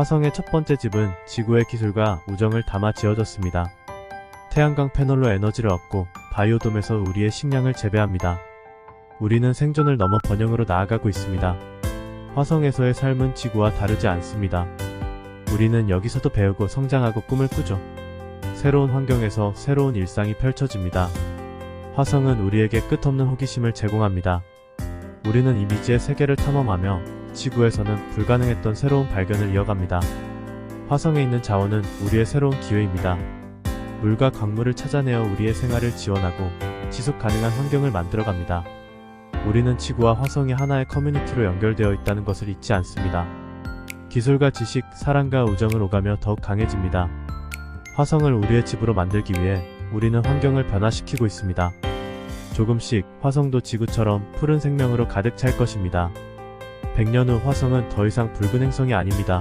화성의 첫 번째 집은 지구의 기술과 우정을 담아 지어졌습니다. 태양광 패널로 에너지를 얻고 바이오돔에서 우리의 식량을 재배합니다. 우리는 생존을 넘어 번영으로 나아가고 있습니다. 화성에서의 삶은 지구와 다르지 않습니다. 우리는 여기서도 배우고 성장하고 꿈을 꾸죠. 새로운 환경에서 새로운 일상이 펼쳐집니다. 화성은 우리에게 끝없는 호기심을 제공합니다. 우리는 이 미지의 세계를 탐험하며 지구에서는 불가능했던 새로운 발견을 이어갑니다. 화성에 있는 자원은 우리의 새로운 기회입니다. 물과 광물을 찾아내어 우리의 생활을 지원하고 지속 가능한 환경을 만들어갑니다. 우리는 지구와 화성이 하나의 커뮤니티로 연결되어 있다는 것을 잊지 않습니다. 기술과 지식, 사랑과 우정을 오가며 더욱 강해집니다. 화성을 우리의 집으로 만들기 위해 우리는 환경을 변화시키고 있습니다. 조금씩 화성도 지구처럼 푸른 생명으로 가득 찰 것입니다. 100년 후 화성은 더 이상 붉은 행성이 아닙니다.